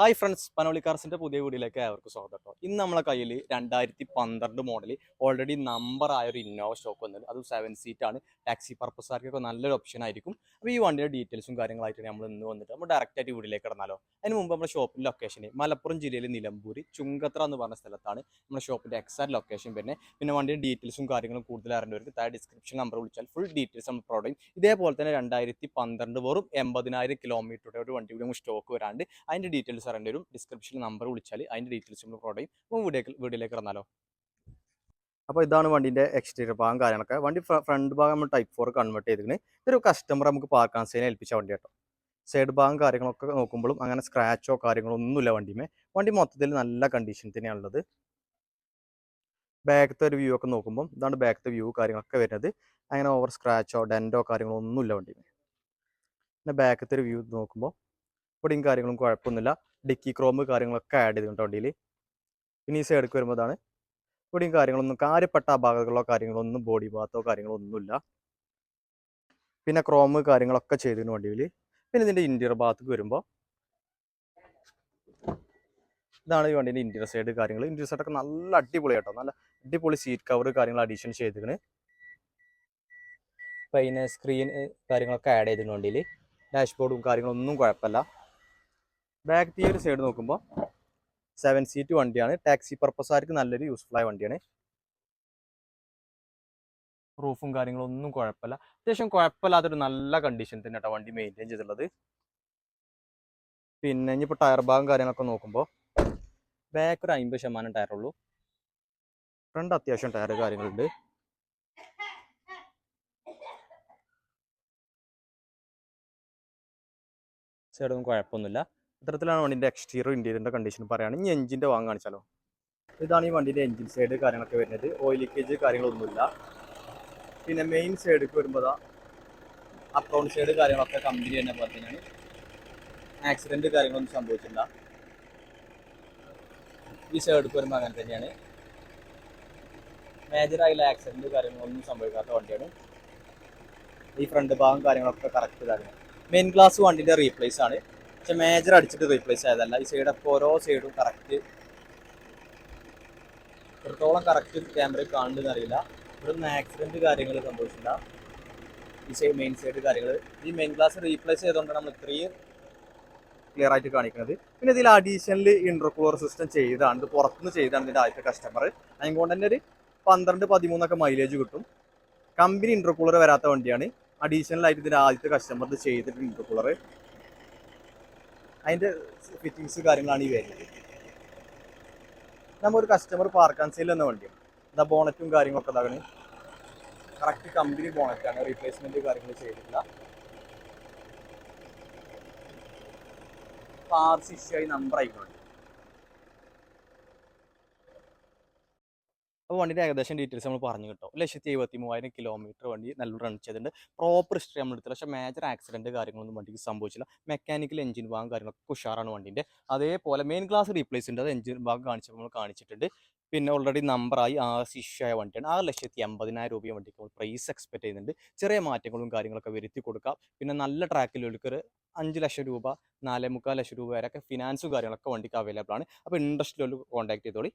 Hi friends Panoli കാർസിന്റെ പുതിയ വീഡിയോയിലേക്ക് അവർക്ക് സ്വാഗതം കേട്ടോ. ഇന്ന് നമ്മളെ കയ്യിൽ രണ്ടായിരത്തി പന്ത്രണ്ട് മോഡൽ ഓൾറെഡി നമ്പർ ആയ ഒരു ഇന്നോവ സ്റ്റോക്ക് വന്നത് അത് സെവൻ സീറ്റ് ആണ്. ടാക്സി പർപ്പസുകാർക്കൊക്കെ നല്ലൊരു ഓപ്ഷൻ ആയിരിക്കും. അപ്പോൾ ഈ വണ്ടിയുടെ ഡീറ്റെയിൽസും കാര്യങ്ങളായിട്ട് നമ്മൾ ഇന്ന് വന്നിട്ട് നമ്മൾ ഡയറക്റ്റായിട്ട് വീഡിയോയിലേക്ക് കിടന്നാലോ. അതിന് മുമ്പ് നമ്മുടെ ഷോപ്പിന്റെ ലൊക്കേഷൻ മലപ്പുറം ജില്ലയിൽ നിലമ്പൂർ ചുങ്കത്ര എന്ന് പറഞ്ഞ സ്ഥലത്താണ് നമ്മുടെ ഷോപ്പിന്റെ എക്സാക്ട് ലൊക്കേഷൻ പിന്നെ പിന്നെ വണ്ടിയുടെ ഡീറ്റെയിൽസും കാര്യങ്ങളും കൂടുതൽ അറിയേണ്ടവർക്ക് താഴെ ഡിസ്ക്രിപ്ഷൻ നമ്പർ വിളിച്ചാൽ ഫുൾ ഡീറ്റെയിൽസ് നമ്മൾ പ്രൊവൈഡ് ചെയ്യും. ഇതേപോലെ തന്നെ രണ്ടായിരത്തി പന്ത്രണ്ട് വെറും എൺപതിനായിരം കിലോമീറ്ററുടെ ഒരു വണ്ടി കൂടി സ്റ്റോക്ക് വരാണ്ട്. അതിന്റെ ഡീറ്റെയിൽസ് അറിയേണ്ടി വരും ഡിസ്ക്രിപ്ഷനിൽ നമ്പർ വിളിച്ചാൽ അതിന്റെ ഡീറ്റെയിൽസ് നമ്മൾ പ്രൊവൈഡ് ചെയ്യും. അപ്പോൾ വീഡിയോ വീഡിയോയിലേക്ക് ഇറങ്ങാലോ. അപ്പോൾ ഇതാണ് വണ്ടിന്റെ എക്സ്റ്റീരിയർ ഭാഗം കാര്യങ്ങളൊക്കെ. വണ്ടി ഫ്രണ്ട് ഭാഗം നമ്മൾ ടൈപ്പ് ഫോർ കൺവേർട്ട് ചെയ്തിരിക്കുന്നത് ഇതൊരു കസ്റ്റമർ നമുക്ക് പാർക്കാൻ സൈൻ ഏൽപ്പിച്ച വണ്ടി കേട്ടോ. സൈഡ് ഭാഗം കാര്യങ്ങളൊക്കെ നോക്കുമ്പോഴും അങ്ങനെ സ്ക്രാച്ചോ കാര്യങ്ങളോ ഒന്നുമില്ല വണ്ടിമേ. വണ്ടി മൊത്തത്തിൽ നല്ല കണ്ടീഷൻ തന്നെയാണുള്ളത് ബാക്കത്തെ ഒരു വ്യൂ ഒക്കെ നോക്കുമ്പോൾ ഇതാണ് ബാക്കത്തെ വ്യൂ കാര്യങ്ങളൊക്കെ വരുന്നത്. അങ്ങനെ ഓവർ സ്ക്രാച്ചോ ഡെന്റോ കാര്യങ്ങളോ ഒന്നുമില്ല വണ്ടിമേ. പിന്നെ ബാക്കത്തെ ഒരു വ്യൂ നോക്കുമ്പോൾ ഇവിടെയും കാര്യങ്ങളും കുഴപ്പമൊന്നുമില്ല. ഡിക്കി ക്രോം കാര്യങ്ങളൊക്കെ ആഡ് ചെയ്തിട്ടുണ്ട് വണ്ടിയിൽ. പിന്നെ ഈ സൈഡിലേക്ക് വരുമ്പോൾ ഇതാണ്. ഇവിടെയും കാര്യങ്ങളൊന്നും കാര്യപ്പെട്ട അപാകതകളോ കാര്യങ്ങളോ ഒന്നും ബോഡി ഭാഗത്തോ കാര്യങ്ങളോ ഒന്നുമില്ല പിന്നെ ക്രോം കാര്യങ്ങളൊക്കെ ചെയ്തിരുന്നു വണ്ടിയിൽ. പിന്നെ ഇതിന്റെ ഇന്റീരിയർ ഭാഗത്തേക്ക് വരുമ്പോൾ ഇതാണ് ഈ വണ്ടീന്റെ ഇന്റീരിയർ സൈഡ് കാര്യങ്ങൾ ഇന്റീരിയർ സൈഡൊക്കെ നല്ല അടിപൊളി കേട്ടോ. നല്ല അടിപൊളി സീറ്റ് കവർ കാര്യങ്ങൾ അഡീഷൻ ചെയ്തിരിക്കണ്. പിന്നെ സ്ക്രീൻ കാര്യങ്ങളൊക്കെ ആഡ് ചെയ്തിട്ടുണ്ട് വണ്ടിയിൽ. ഡാഷ്ബോർഡും കാര്യങ്ങളൊന്നും കുഴപ്പമില്ല. ബാക്ക് ഈ ഒരു സൈഡ് നോക്കുമ്പോൾ സെവൻ സീറ്റ് വണ്ടിയാണ്. ടാക്സി പർപ്പസാർക്ക് നല്ലൊരു യൂസ്ഫുൾ ആയ വണ്ടിയാണ്. റൂഫും കാര്യങ്ങളൊന്നും കുഴപ്പമില്ല. അത്യാവശ്യം കുഴപ്പമില്ലാത്തൊരു നല്ല കണ്ടീഷൻ തന്നെ കേട്ടോ വണ്ടി മെയിന്റെയിൻ ചെയ്തിട്ടുള്ളത്. പിന്നെ ഇനിയിപ്പോൾ ടയർ ഭാഗം കാര്യങ്ങളൊക്കെ നോക്കുമ്പോൾ ബാക്ക് ഒരു അമ്പത് ശതമാനം ഉള്ളൂ. ഫ്രണ്ട് അത്യാവശ്യം ടയർ കാര്യങ്ങളുണ്ട്. സൈഡൊന്നും കുഴപ്പമൊന്നുമില്ല. ഇത്തരത്തിലാണ് വണ്ടിന്റെ എക്സ്റ്റീരിയർ ഇന്റീരിയറിന്റെ കണ്ടീഷൻ പറയുകയാണ്. ഇനി എഞ്ചിന്റെ വാങ്ങാൻ കാണിച്ചാലോ? ഇതാണ് ഈ വണ്ടിന്റെ എഞ്ചിൻ സൈഡ് കാര്യങ്ങളൊക്കെ വരുന്നത്. ഓയിൽ ലീക്കേജ് കാര്യങ്ങളൊന്നുമില്ല. പിന്നെ മെയിൻ സൈഡിലേക്ക് വരുമ്പോൾ അക്കൗണ്ട് സൈഡ് കാര്യങ്ങളൊക്കെ കമ്പനി തന്നെ പറഞ്ഞാണ് ആക്സിഡന്റ് കാര്യങ്ങളൊന്നും സംഭവിച്ചില്ല ഈ സൈഡിലേക്ക് വരുമ്പോൾ അങ്ങനെ തന്നെയാണ്. മേജറായുള്ള ആക്സിഡന്റ് കാര്യങ്ങളൊന്നും സംഭവിക്കാത്ത വണ്ടിയാണ്. ഈ ഫ്രണ്ട് ഭാഗം കാര്യങ്ങളൊക്കെ കറക്റ്റ് കാര്യങ്ങൾ മെയിൻ ഗ്ലാസ് വണ്ടിന്റെ റീപ്ലേസ് ആണ്. പക്ഷെ മേജർ അടിച്ചിട്ട് റീപ്ലേസ് ആയതല്ല. ഈ സൈഡ് ഒക്കെ ഓരോ സൈഡും കറക്റ്റ് എത്രത്തോളം കറക്റ്റ് ക്യാമറയിൽ കാണുന്നതെന്ന് അറിയില്ല. ഇവിടെ ആക്സിഡന്റ് കാര്യങ്ങൾ സംഭവിച്ചില്ല ഈ സൈഡ് മെയിൻ സൈഡ് കാര്യങ്ങൾ. ഈ മെയിൻ ഗ്ലാസ് റീപ്ലേസ് ചെയ്തുകൊണ്ടാണ് നമ്മൾ ഇത്രയും ക്ലിയർ ആയിട്ട് കാണിക്കുന്നത്. പിന്നെ ഇതിൽ അഡീഷണൽ കൂളർ സിസ്റ്റം ചെയ്താണ്. ഇത് പുറത്തുനിന്ന് ചെയ്താണ് ഇതിന്റെ ആദ്യത്തെ കസ്റ്റമർ അതുകൊണ്ട് തന്നെ ഒരു പന്ത്രണ്ട് പതിമൂന്നൊക്കെ മൈലേജ് കിട്ടും. കമ്പനി ഇൻട്രോക്കൂളർ വരാത്ത വണ്ടിയാണ്. അഡീഷണൽ ആയിട്ട് ഇതിന്റെ ആദ്യത്തെ കസ്റ്റമർ ഇത് ചെയ്തിട്ട് ഇൻട്രോക്കൂളർ അതിന്റെ ഫിറ്റിങ്സ് കാര്യങ്ങളാണ് ഈ വരുന്നത്. നമ്മൾ ഒരു കസ്റ്റമർ പാർക്കാൻ സെയിൽ എന്ന വണ്ടിയാണ്. ഇതാ ബോണറ്റും കാര്യങ്ങളൊക്കെ ഇതാകണ് കറക്റ്റ് കമ്പനി ബോണറ്റാണ് റീപ്ലേസ്മെന്റ് കാര്യങ്ങൾ ചെയ്തിട്ടില്ല. പാർസ് സി ആയി നമ്പർ ആയിക്കോട്ടെ. അപ്പോൾ വണ്ടിയുടെ ഏകദേശം ഡീറ്റെയിൽസ് നമ്മൾ പറഞ്ഞു കിട്ടും. ലക്ഷത്തി എഴുപത്തി മൂവായിരം കിലോമീറ്റർ വണ്ടി നല്ല റൺ ചെയ്തിട്ടുണ്ട്. പ്രോപ്പർ ഹിസ്റ്ററി നമ്മൾ എടുത്തില്ല. പക്ഷേ മേജർ ആക്സിഡന്റ് കാര്യങ്ങളൊന്നും വണ്ടിക്ക് സംഭവിച്ചില്ല. മെക്കാനിക്കൽ എഞ്ചിൻ ഭാഗം കാര്യങ്ങളൊക്കെ ഉഷാറാണ് വണ്ടിന്റെ അതേപോലെ മെയിൻ ക്ലാസ് റീപ്ലേസ് ഉണ്ട് അത് എഞ്ചിൻ ഭാഗം കാണിച്ചപ്പോൾ നമ്മൾ കാണിച്ചിട്ടുണ്ട്. പിന്നെ ഓൾറെഡി നമ്പറായി ആ ശിഷ്യായ വണ്ടിയാണ്. ആറ് ലക്ഷത്തി അമ്പതിനായിരം രൂപയും വണ്ടിക്ക് നമ്മൾ പ്രൈസ് എക്സ്പെക്ട് ചെയ്യുന്നുണ്ട്. ചെറിയ മാറ്റങ്ങളും കാര്യങ്ങളൊക്കെ വരുത്തി കൊടുക്കാം. പിന്നെ നല്ല ട്രാക്കിൽ ഒരു അഞ്ച് ലക്ഷം രൂപ നാല് മുക്കാൽ ലക്ഷം രൂപ വരെയൊക്കെ ഫിനാൻസും കാര്യങ്ങളൊക്കെ വണ്ടിക്ക് അവൈലബിൾ ആണ്. അപ്പോൾ ഇൻട്രസ്റ്റ് കോൺടാക്ട് ചെയ്തോളി.